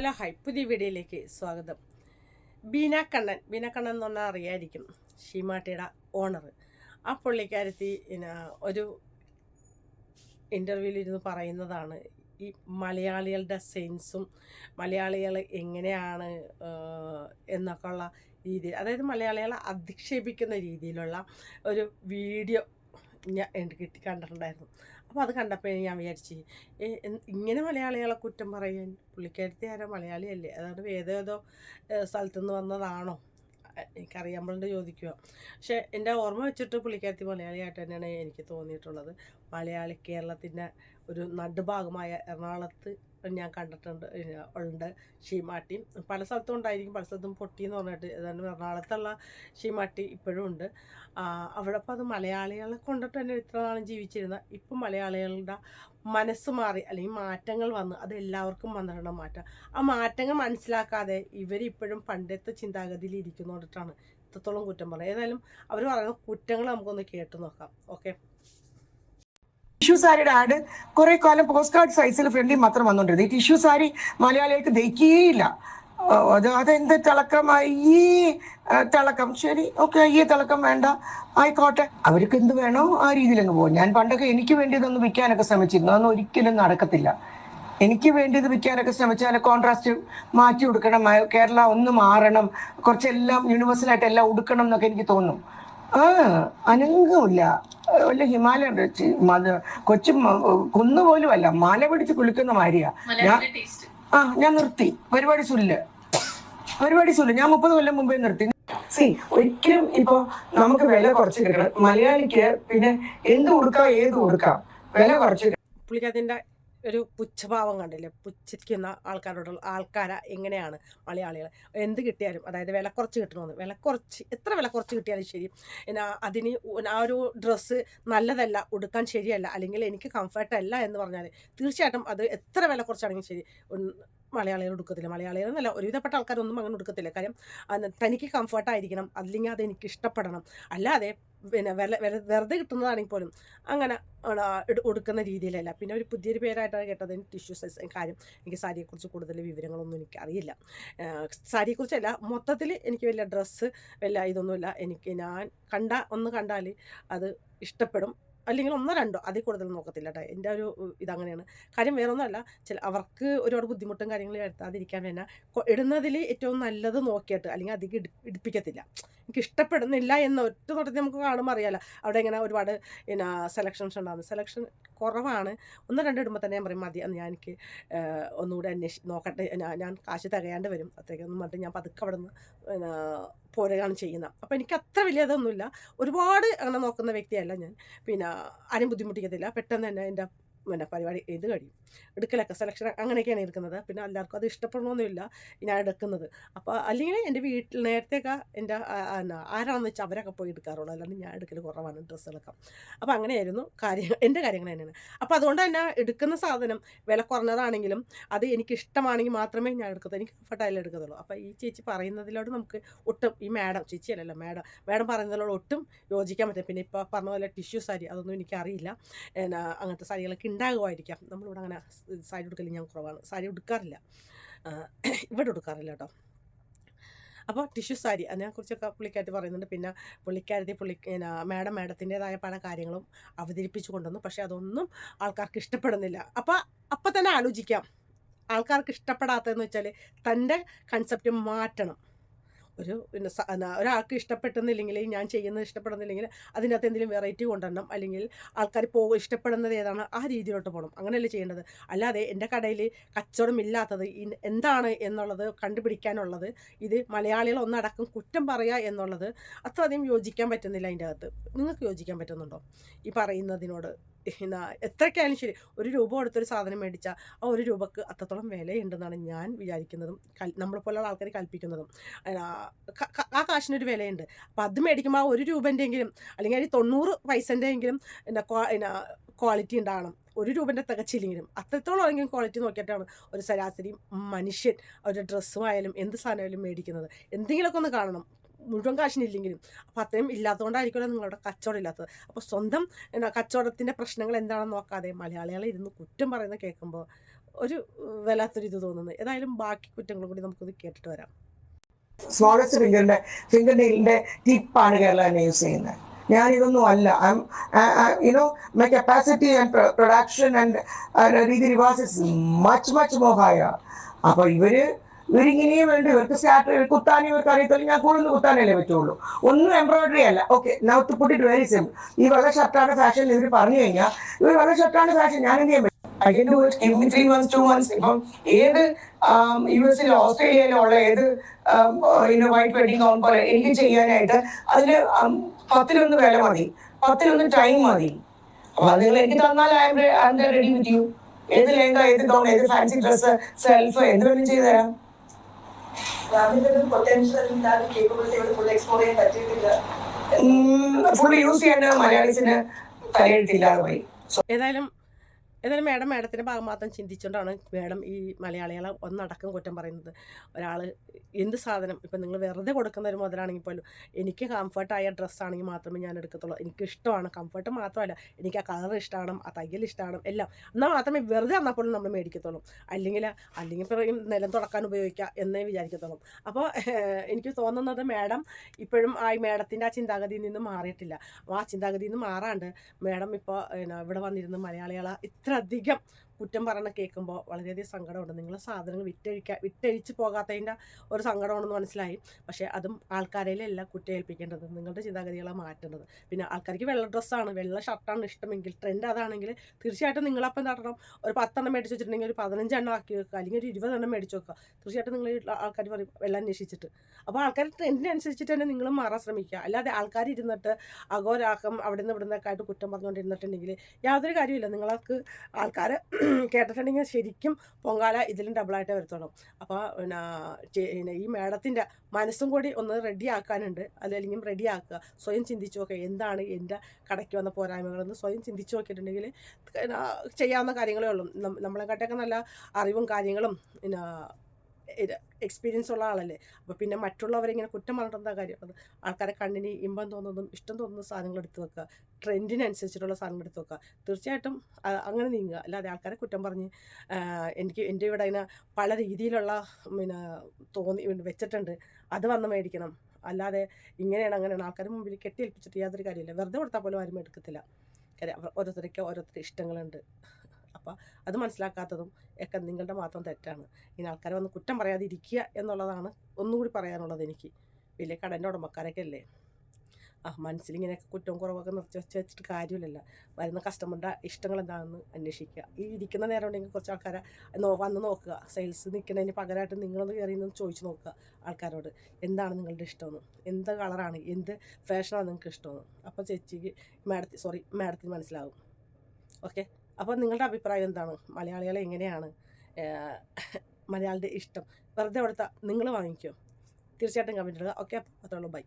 Hello high പുതിയ വീഡിയോയിലേക്ക് സ്വാഗതം. ബീന കണ്ണൻ. ബീന കണ്ണൻ എന്ന് പറഞ്ഞാൽ അറിയായിരിക്കും. ഷീമാട്ടിയുടെ ഓണർ ആ പുള്ളിക്കാരത്തി ഒരു ഇന്റർവ്യൂവിൽ ഇരുന്ന് പറയുന്നതാണ് ഈ മലയാളികളുടെ സെൻസും മലയാളികൾ എങ്ങനെയാണ് എന്നൊക്കെ ഉള്ള രീതി അതായത് മലയാളികളെ അധിക്ഷേപിക്കുന്ന രീതിയിലുള്ള ഒരു വീഡിയോ ഞാൻ കിട്ടി കണ്ടിട്ടുണ്ടായിരുന്നു. അപ്പോൾ അത് കണ്ടപ്പോൾ ഞാൻ വിചാരിച്ചു ഇങ്ങനെ മലയാളികളെ കുറ്റം പറയാൻ? പുള്ളിക്കാരത്തി ആരോ? മലയാളിയല്ലേ. അതുകൊണ്ട് ഏതോ ഏതോ സ്ഥലത്തുനിന്ന് വന്നതാണോ? എനിക്കറിയാമ്പോണ്ട് ചോദിക്കുക. പക്ഷേ എന്റെ ഓർമ്മ വെച്ചിട്ട് പുള്ളിക്കാരത്തി മലയാളിയായിട്ട് തന്നെയാണ് എനിക്ക് തോന്നിയിട്ടുള്ളത്. മലയാളി കേരളത്തിന്റെ ഒരു നടുഭാഗമായ എറണാകുളത്ത് ഞാൻ കണ്ടിട്ടുണ്ട് ഉണ്ട്. ഷീമാട്ടി പല സ്ഥലത്തും ഉണ്ടായിരിക്കും. പല സ്ഥലത്തും പൊട്ടി എന്ന് പറഞ്ഞിട്ട് ഏതാണ്ട് എറണാകുളത്തുള്ള ഷീമാട്ടി ഇപ്പോഴും ഉണ്ട്. അവിടെ അപ്പോൾ അത് മലയാളികളെ കൊണ്ടിട്ട് തന്നെ ഇത്ര നാളും ജീവിച്ചിരുന്ന ഇപ്പം മലയാളികളുടെ മനസ്സ് മാറി അല്ലെങ്കിൽ മാറ്റങ്ങൾ വന്ന് അത് എല്ലാവർക്കും വന്നിട്ടുണ്ട് മാറ്റം. ആ മാറ്റങ്ങൾ മനസ്സിലാക്കാതെ ഇവരിപ്പോഴും പണ്ടത്തെ ചിന്താഗതിയിൽ ഇരിക്കുന്നോണ്ടിട്ടാണ്. ഇത്രത്തോളം കുറ്റം പറയുന്നത് ഏതായാലും അവർ പറയുന്ന കുറ്റങ്ങൾ നമുക്കൊന്ന് കേട്ട് നോക്കാം. ഓക്കെ? ടിഷ്യൂ സാരിയുടെ ആഡ് കുറെ കാലം പോസ്റ്റ് കാർഡ് സൈസിൽ ഫ്രണ്ടിൽ മാത്രം വന്നുകൊണ്ടിരുന്നത് ഈ ടിഷ്യൂ സാരി മലയാളികൾക്ക് ദഹിക്കുകയില്ല അത് അതെന്ത് തിളക്കമായി? ഈ തിളക്കം. ശരി ഓക്കെ ഈ തിളക്കം വേണ്ട. ആയിക്കോട്ടെ. അവർക്ക് എന്ത് വേണോ ആ രീതിയിൽ അങ്ങ് പോകും. ഞാൻ പണ്ടൊക്കെ എനിക്ക് വേണ്ടി ഇതൊന്ന് വിൽക്കാനൊക്കെ ശ്രമിച്ചിരുന്നു. അതൊന്നും ഒരിക്കലും നടക്കത്തില്ല. എനിക്ക് വേണ്ടി ഇത് വിൽക്കാനൊക്കെ ശ്രമിച്ചാൽ കോൺട്രാസ്റ്റ് മാറ്റി കൊടുക്കണം കേരള ഒന്ന് മാറണം. കുറച്ചെല്ലാം യൂണിവേഴ്സലായിട്ട് എല്ലാം ഉടുക്കണം എന്നൊക്കെ എനിക്ക് തോന്നും. ആ അനങ്ങമില്ല. വല്ല ഹിമാലയം കൊച്ചു കുന്നുപോലും അല്ല മല പിടിച്ച് കുളിക്കുന്ന മാതിരിയാ. ഞാൻ ആ ഞാൻ നിർത്തി. പരിപാടി സുല്ല്. പരിപാടി സുല്ല്. ഞാൻ മുപ്പത് കൊല്ലം മുമ്പേ നിർത്തി. സി ഒരിക്കലും ഇപ്പൊ നമുക്ക് വില കുറച്ച് കിട്ടണം. മലയാളിക്ക് പിന്നെ എന്ത് കൊടുക്കാം ഏത് കൊടുക്കാം? വില കുറച്ച് പുള്ളിക്കതിന്റെ ഒരു പുച്ഛഭാവം കണ്ടില്ലേ? പുച്ഛിക്കുന്ന ആൾക്കാരോടുള്ള ആൾക്കാരെ എങ്ങനെയാണ് മലയാളികൾ എന്ത് കിട്ടിയാലും അതായത് വില കുറച്ച് കിട്ടണമെന്ന് വില കുറച്ച് എത്ര വില കുറച്ച് കിട്ടിയാലും ശരി. എന്നാ അതിന് ആ ഒരു ഡ്രസ്സ് നല്ലതല്ല ഉടുക്കാൻ ശരിയല്ല അല്ലെങ്കിൽ എനിക്ക് കംഫർട്ടല്ല എന്ന് പറഞ്ഞാൽ തീർച്ചയായിട്ടും അത് എത്ര വില കുറച്ചാണെങ്കിലും ശരി. മലയാളികൾ ഉടുക്കത്തില്ല. മലയാളികൾ എന്നല്ല ഒരുവിധപ്പെട്ട ആൾക്കാരൊന്നും അങ്ങനെ ഉടുക്കത്തില്ല. കാര്യം തനിക്ക് കംഫർട്ടായിരിക്കണം അല്ലെങ്കിൽ അത് എനിക്ക് ഇഷ്ടപ്പെടണം. അല്ലാതെ പിന്നെ വില വില വെറുതെ കിട്ടുന്നതാണെങ്കിൽ പോലും അങ്ങനെ എടുക്കുന്ന രീതിയിലല്ല. പിന്നെ ഒരു പുതിയൊരു പേരായിട്ടാണ് കേട്ടത്. ടിഷ്യൂ സൈസ് കാര്യം. എനിക്ക് സാരിയെക്കുറിച്ച് കൂടുതൽ വിവരങ്ങളൊന്നും എനിക്ക് അറിയില്ല സാരിയെക്കുറിച്ചല്ല മൊത്തത്തിൽ എനിക്ക് വലിയ ഡ്രസ്സ് വലിയ ഇതൊന്നുമില്ല. എനിക്ക് ഞാൻ കണ്ട ഒന്ന് കണ്ടാൽ അത് ഇഷ്ടപ്പെടും. അല്ലെങ്കിൽ ഒന്നോ രണ്ടോ അതിൽ കൂടുതൽ നോക്കത്തില്ല കേട്ടോ എന്റെ ഒരു ഇതങ്ങനെയാണ്. കാര്യം വേറെ ഒന്നുമല്ല ചില അവർക്ക് ഒരുപാട് ബുദ്ധിമുട്ടും കാര്യങ്ങളും വരുത്താതിരിക്കാൻ വേണ്ട. ഇടുന്നതിൽ ഏറ്റവും നല്ലത് നോക്കിയിട്ട് അല്ലെങ്കിൽ അധികം ഇടി ഇടിപ്പിക്കത്തില്ല. എനിക്ക് ഇഷ്ടപ്പെടുന്നില്ല എന്ന് ഒറ്റ നോട്ടത്തിൽ നമുക്ക് കാണുമ്പോൾ അറിയാലോ. അവിടെ ഇങ്ങനെ ഒരുപാട് പിന്നെ സെലക്ഷൻസ് ഉണ്ടാകുന്നു സെലക്ഷൻ കുറവാണ്. ഒന്ന് രണ്ട് ഇടുമ്പോൾ തന്നെ ഞാൻ പറയും മതി ഞാൻ എനിക്ക് ഒന്നുകൂടെ അന്വേഷി നോക്കട്ടെ. ഞാൻ- കാശ് തികയാണ്ട് വരും. അത്രയ്ക്കൊന്നും പറഞ്ഞിട്ട് ഞാൻ പതുക്കെ അവിടെ നിന്ന് പോരുകയാണ് ചെയ്യുന്നത്. അപ്പോൾ എനിക്ക് അത്ര വലിയ ഇതൊന്നുമില്ല. ഒരുപാട് അങ്ങനെ നോക്കുന്ന വ്യക്തിയല്ല ഞാൻ. പിന്നെ ആരും ബുദ്ധിമുട്ടിക്കത്തില്ല. പെട്ടെന്ന് തന്നെ എന്റെ പിന്നെ പരിപാടി ഇത് കഴിയും. എടുക്കലൊക്കെ സെലക്ഷൻ അങ്ങനെയൊക്കെയാണ് എടുക്കുന്നത്. പിന്നെ എല്ലാവർക്കും അത് ഇഷ്ടപ്പെടണമെന്നില്ല ഞാൻ എടുക്കുന്നത്. അപ്പോൾ അല്ലെങ്കിൽ എന്റെ വീട്ടിൽ നേരത്തെയൊക്കെ എന്റെ ആരാണെന്ന് വെച്ചാൽ അവരൊക്കെ പോയി എടുക്കാറുള്ളൂ. അല്ലാണ്ട് ഞാൻ എടുക്കൽ കുറവാണ് ഡ്രസ്സുകളൊക്കെ. അപ്പോൾ അങ്ങനെയായിരുന്നു കാര്യങ്ങൾ എന്റെ കാര്യങ്ങൾ തന്നെയാണ്. അപ്പോൾ അതുകൊണ്ട് തന്നെ എടുക്കുന്ന സാധനം വില കുറഞ്ഞതാണെങ്കിലും അത് എനിക്ക് ഇഷ്ടമാണെങ്കിൽ മാത്രമേ ഞാൻ എടുക്കത്തുള്ളൂ എനിക്ക് കംഫർട്ടായാലും എടുക്കത്തുള്ളൂ. അപ്പോൾ ഈ ചേച്ചി പറയുന്നതിലോട് നമുക്ക് ഒട്ടും ഈ മാഡം ചേച്ചി അല്ലല്ലോ മാഡം. മാഡം പറയുന്നതിലോട് ഒട്ടും യോജിക്കാൻ പറ്റും പിന്നെ ഇപ്പോൾ പറഞ്ഞ പോലെ ടിഷ്യൂ സാരി അതൊന്നും എനിക്കറിയില്ല. എന്നാ അങ്ങനത്തെ സാരികളൊക്കെ ഉണ്ടാകുമായിരിക്കാം. നമ്മളിവിടെ അങ്ങനെ സാരി ഉടുക്കൽ ഞാൻ കുറവാണ്. സാരി ഉടുക്കാറില്ല. ഇവിടെ ഉടുക്കാറില്ല കേട്ടോ. അപ്പോൾ ടിഷ്യൂ സാരി അതിനെക്കുറിച്ചൊക്കെ പുള്ളിക്കാരത്തി പറയുന്നുണ്ട്. പിന്നെ പുള്ളിക്കാരത്തി പുള്ളി പിന്നെ മാഡം മാഡത്തിന്റെതായ പല കാര്യങ്ങളും അവതരിപ്പിച്ചു കൊണ്ടുവന്നു. പക്ഷേ അതൊന്നും ആൾക്കാർക്ക് ഇഷ്ടപ്പെടുന്നില്ല. അപ്പോൾ അപ്പം തന്നെ ആലോചിക്കാം. ആൾക്കാർക്ക് ഇഷ്ടപ്പെടാത്തതെന്ന് വെച്ചാൽ തന്റെ കൺസെപ്റ്റ് മാറ്റണം. ഒരു പിന്നെ ഒരാൾക്ക് ഇഷ്ടപ്പെട്ടെന്നില്ലെങ്കിൽ ഞാൻ ചെയ്യുന്നത് ഇഷ്ടപ്പെടുന്നില്ലെങ്കിൽ അതിനകത്ത് എന്തെങ്കിലും വെറൈറ്റി കൊണ്ടുവരണം. അല്ലെങ്കിൽ ആൾക്കാർ പോകും ഇഷ്ടപ്പെടുന്നത് ഏതാണ് ആ രീതിയിലോട്ട് പോകണം. അങ്ങനെയല്ലേ ചെയ്യേണ്ടത്. അല്ലാതെ എന്റെ കടയിൽ കച്ചവടം ഇല്ലാത്തത് എന്താണ് എന്നുള്ളത് കണ്ടുപിടിക്കാനുള്ളത് ഇത് മലയാളികൾ ഒന്നടക്കം കുറ്റം പറയുക എന്നുള്ളത് അത്രയധികം യോജിക്കാൻ പറ്റുന്നില്ല അതിന്റെ അകത്ത്. നിങ്ങൾക്ക് യോജിക്കാൻ പറ്റുന്നുണ്ടോ? ഈ പറയുന്നതിനോട്. എന്നാ എത്രയ്ക്കായാലും ശരി ഒരു രൂപ കൊടുത്തൊരു സാധനം മേടിച്ചാൽ ആ ഒരു രൂപക്ക് അത്രത്തോളം വിലയുണ്ടെന്നാണ് ഞാൻ വിചാരിക്കുന്നതും കൽ നമ്മളെ പോലെയുള്ള ആൾക്കാർ കൽപ്പിക്കുന്നതും ആ, കാശിനൊരു വിലയുണ്ട്. അപ്പോൾ അത് മേടിക്കുമ്പോൾ ആ ഒരു രൂപന്റെയെങ്കിലും അല്ലെങ്കിൽ അതിൽ തൊണ്ണൂറ് പൈസന്റെയെങ്കിലും എന്നാ എന്നാ ക്വാളിറ്റി ഉണ്ടാകണം ഒരു രൂപന്റെ തികച്ചില്ലെങ്കിലും. അത്രത്തോളം ആണെങ്കിലും ക്വാളിറ്റി നോക്കിയിട്ടാണ് ഒരു ശരാശരി മനുഷ്യൻ ഒരു ഡ്രസ്സും ആയാലും എന്ത് സാധനമായാലും മേടിക്കുന്നത്. എന്തെങ്കിലുമൊക്കെ ഒന്ന് കാണണം. മുഴുവൻ കാശിനില്ലെങ്കിലും. അപ്പോൾ അത്രയും ഇല്ലാത്തതുകൊണ്ടായിരിക്കുമല്ലോ നിങ്ങളുടെ കച്ചവടം ഇല്ലാത്തത്. അപ്പോൾ സ്വന്തം എന്നാ കച്ചവടത്തിന്റെ പ്രശ്നങ്ങൾ എന്താണെന്ന് നോക്കാതെ മലയാളികളെ ഇരുന്ന് കുറ്റം പറയുന്നത് കേൾക്കുമ്പോൾ ഒരു വല്ലാത്തൊരു ഇത് തോന്നുന്നത് ഏതായാലും ബാക്കി കുറ്റങ്ങളും കൂടി നമുക്കിത് കേട്ടിട്ട് വരാം. സ്മോളസ്റ്റ് ഫിംഗറിന്റെ ഫിംഗർ നെയിലിന്റെ ടിപ്പാണ് കേരള തന്നെ യൂസ് ചെയ്യുന്നത് ഞാൻ ഇതൊന്നും അല്ല you know my capacity and production and രീതി റിവാസ് ഇസ് മച്ച് മച്ച് മോർ അപ്പൊ ഇവർ ഇവരിങ്ങനെയും വേണ്ടി. ഇവർക്ക് സ്റ്റാർട്ടർ കുത്താനും ഇവർക്ക് അറിയത്തില്ല. ഞാൻ കൂടുതൽ കുത്താനല്ലേ പറ്റുള്ളൂ. ഒന്നും എംബ്രോയിഡറി അല്ല. Okay not to put it very simple ഈ വെള്ള ഷർട്ടാണ് ഫാഷൻ ഇവർ പറഞ്ഞു കഴിഞ്ഞാൽ ഇവർ വെള്ള ഷർട്ടാണ് ഫാഷൻ ഞാൻ എന്ത് ചെയ്യാൻ I can do it in three months two months ഇപ്പം ഏത് യു എസിലോ ഓസ്ട്രേലിയയിലോ ഉള്ള ഏത് വൈറ്റ് വെഡിങ് ഗൗൺ പോലെ എനിക്ക് ചെയ്യാനായിട്ട് അതിന് പത്തിലൊന്ന് വില മതി. പത്തിലൊന്ന് ടൈം മതി. അപ്പൊ നിങ്ങൾ എനിക്ക് തന്നാൽ I'm ready with you ഏത് ലെങ്ക ഏത് ഗൗൺ ഏത് ഫാൻസി ഡ്രസ്സ് സെൽഫ് എന്ത് ചെയ്തു തരാം. അതിന്റെ പൊട്ടൻഷ്യൽ ഫുൾ എക്സ്പ്ലോർ ചെയ്യാൻ പറ്റിയിട്ടില്ല. ഫുൾ യൂസ് ചെയ്യാൻ മലയാളീസിന് തലയെഴുത്തില്ലാതെ പോയി. ഏതായാലും ഏതായാലും മാഡം മാഡത്തിന്റെ ഭാഗം മാത്രം ചിന്തിച്ചുകൊണ്ടാണ് മാഡം ഈ മലയാളികളെ ഒന്നടക്കം കുറ്റം പറയുന്നത്. ഒരാൾ എന്ത് സാധനം? ഇപ്പം നിങ്ങൾ വെറുതെ കൊടുക്കുന്ന ഒരു മുതലാണെങ്കിൽ പോലും എനിക്ക് കംഫർട്ടായ ഡ്രസ്സാണെങ്കിൽ മാത്രമേ ഞാൻ എടുക്കത്തുള്ളൂ. എനിക്ക് ഇഷ്ടമാണ്. കംഫർട്ട് മാത്രമല്ല. എനിക്ക് ആ കളർ ഇഷ്ടമാണ് ആ തയ്യൽ ഇഷ്ടമാണ് എല്ലാം. എന്നാൽ മാത്രമേ വെറുതെ എന്നാൽ പോലും നമ്മൾ മേടിക്കത്തുള്ളൂ. അല്ലെങ്കിൽ അല്ലെങ്കിൽ പറയും നിലം തുടക്കാൻ ഉപയോഗിക്കുക എന്നേ വിചാരിക്കത്തുള്ളൂ. അപ്പോൾ എനിക്ക് തോന്നുന്നത് മാഡം ഇപ്പോഴും ആ മാഡത്തിന്റെ ആ ചിന്താഗതിയിൽ നിന്ന് മാറിയിട്ടില്ല. അപ്പോൾ ആ ചിന്താഗതിയിൽ നിന്ന് മാറാണ്ട് മാഡം ഇപ്പോൾ ഇവിടെ വന്നിരുന്ന് മലയാളികളെ ഇത്ര അധികം കുറ്റം പറയണ കേൾക്കുമ്പോൾ വളരെയധികം സങ്കടമുണ്ട്. നിങ്ങൾ സാധനങ്ങൾ വിറ്റഴിക്കാൻ വിറ്റഴിച്ച് പോകാത്തതിന്റെ ഒരു സങ്കടമാണെന്ന് മനസ്സിലായി. പക്ഷേ അതും ആൾക്കാരെയല്ല കുറ്റം ഏൽപ്പിക്കേണ്ടത്. നിങ്ങളുടെ ചിന്താഗതികളെ മാറ്റേണ്ടത് പിന്നെ ആൾക്കാർക്ക് വെള്ള ഡ്രസ്സാണ് വെള്ള ഷർട്ടാണ് ഇഷ്ടമെങ്കിൽ ട്രെൻഡ് അതാണെങ്കിൽ തീർച്ചയായിട്ടും നിങ്ങളപ്പം നടണം. ഒരു പത്തെണ്ണം മേടിച്ച് വെച്ചിട്ടുണ്ടെങ്കിൽ ഒരു പതിനഞ്ചെണ്ണം ആക്കി വെക്കുക അല്ലെങ്കിൽ ഒരു ഇരുപതെണ്ണം മേടിച്ച് വെക്കുക. തീർച്ചയായിട്ടും നിങ്ങൾ ആൾക്കാർ പറയും വെള്ളം അന്വേഷിച്ചിട്ട്. അപ്പോൾ ആൾക്കാർ ട്രെൻഡിനനുസരിച്ചിട്ട് തന്നെ നിങ്ങൾ മാറാൻ ശ്രമിക്കുക. അല്ലാതെ ആൾക്കാർ ഇരുന്നിട്ട് അഘോരാക്കം അവിടെ നിന്ന് ഇവിടെ നിന്നൊക്കെ ആയിട്ട് കുറ്റം പറഞ്ഞുകൊണ്ടിരുന്നിട്ടുണ്ടെങ്കിൽ യാതൊരു കാര്യമില്ല നിങ്ങൾക്ക് ആൾക്കാർ കേട്ടിട്ടുണ്ടെങ്കിൽ ശരിക്കും പൊങ്കാല ഇതിലും ഡബിളായിട്ടേ വരത്തുള്ളൂ. അപ്പോൾ പിന്നെ ഈ മേഡത്തിന്റെ മനസ്സും കൂടി ഒന്ന് റെഡി ആക്കാനുണ്ട്. അതല്ലെങ്കിൽ റെഡി ആക്കുക. സ്വയം ചിന്തിച്ച് നോക്കുക എന്താണ് എന്റെ കടയ്ക്ക് വന്ന പോരായ്മകളെന്ന് സ്വയം ചിന്തിച്ച് നോക്കിയിട്ടുണ്ടെങ്കിൽ ചെയ്യാവുന്ന കാര്യങ്ങളേ ഉള്ളൂ. നമ്മളെ നമ്മളെക്കാട്ടൊക്കെ നല്ല അറിവും കാര്യങ്ങളും പിന്നെ എക്സ്പീരിയൻസ് ഉള്ള ആളല്ലേ? അപ്പോൾ പിന്നെ മറ്റുള്ളവരിങ്ങനെ കുറ്റം പറഞ്ഞിട്ട് കാര്യം? അത് ആൾക്കാരെ കണ്ണിന് ഇമ്പം തോന്നുന്നതും ഇഷ്ടം തോന്നുന്ന സാധനങ്ങൾ എടുത്ത് വെക്കുക. ട്രെൻഡിനനുസരിച്ചിട്ടുള്ള സാധനങ്ങൾ എടുത്ത് വെക്കുക. തീർച്ചയായിട്ടും അങ്ങനെ നീങ്ങുക. അല്ലാതെ ആൾക്കാരെ കുറ്റം പറഞ്ഞ് എനിക്ക് എന്റെ ഇവിടെ അതിനെ പല രീതിയിലുള്ള പിന്നെ തോന്നി വെച്ചിട്ടുണ്ട്. അത് വന്ന് മേടിക്കണം. അല്ലാതെ ഇങ്ങനെയാണ് അങ്ങനെയാണ്. ആൾക്കാരുടെ മുമ്പിൽ കെട്ടിയേൽപ്പിച്ചിട്ട് യാതൊരു കാര്യമില്ല വെറുതെ കൊടുത്താൽ പോലും ആരും എടുക്കത്തില്ല. കാര്യം ഓരോരുത്തർക്ക് ഓരോരുത്തർ ഇഷ്ടങ്ങളുണ്ട്. അപ്പോൾ അത് മനസ്സിലാക്കാത്തതും ഒക്കെ നിങ്ങളുടെ മാത്രം തെറ്റാണ്. ഇനി ആൾക്കാരെ വന്ന് കുറ്റം പറയാതിരിക്കുക എന്നുള്ളതാണ് ഒന്നുകൂടി പറയാനുള്ളത് എനിക്ക്. വലിയ കടന്റെ ഉടമക്കാരൊക്കെ അല്ലേ? ആ മനസ്സിലിങ്ങനെയൊക്കെ കുറ്റവും കുറവൊക്കെ നിർത്തി വെച്ച് വെച്ചിട്ട് കാര്യമില്ലല്ലോ. വരുന്ന കസ്റ്റമറുടെ ഇഷ്ടങ്ങൾ എന്താണെന്ന് അന്വേഷിക്കുക. ഈ ഇരിക്കുന്ന നേരം ഉണ്ടെങ്കിൽ കുറച്ച് ആൾക്കാരെ നോ വന്ന് നോക്കുക. സെയിൽസ് നിൽക്കുന്നതിന് പകരമായിട്ട് നിങ്ങളൊന്ന് കയറി നിന്ന് ചോദിച്ച് നോക്കുക ആൾക്കാരോട്. എന്താണ് നിങ്ങളുടെ ഇഷ്ടമെന്ന്? എന്ത് കളറാണ് എന്ത് ഫാഷനാണ് നിങ്ങൾക്ക് ഇഷ്ടമെന്ന്? അപ്പോൾ ചേച്ചിക്ക് മാഡത്തി സോറി മാഡത്തിന് മനസ്സിലാവും. ഓക്കെ അപ്പോൾ നിങ്ങളുടെ അഭിപ്രായം എന്താണ്? മലയാളികളെ എങ്ങനെയാണ് മലയാളിയുടെ ഇഷ്ടം? വെറുതെ കൊടുത്താൽ നിങ്ങൾ വാങ്ങിക്കുമോ തീർച്ചയായിട്ടും കമന്റ് ഇടുക. Okay അത്രയുള്ളൂ by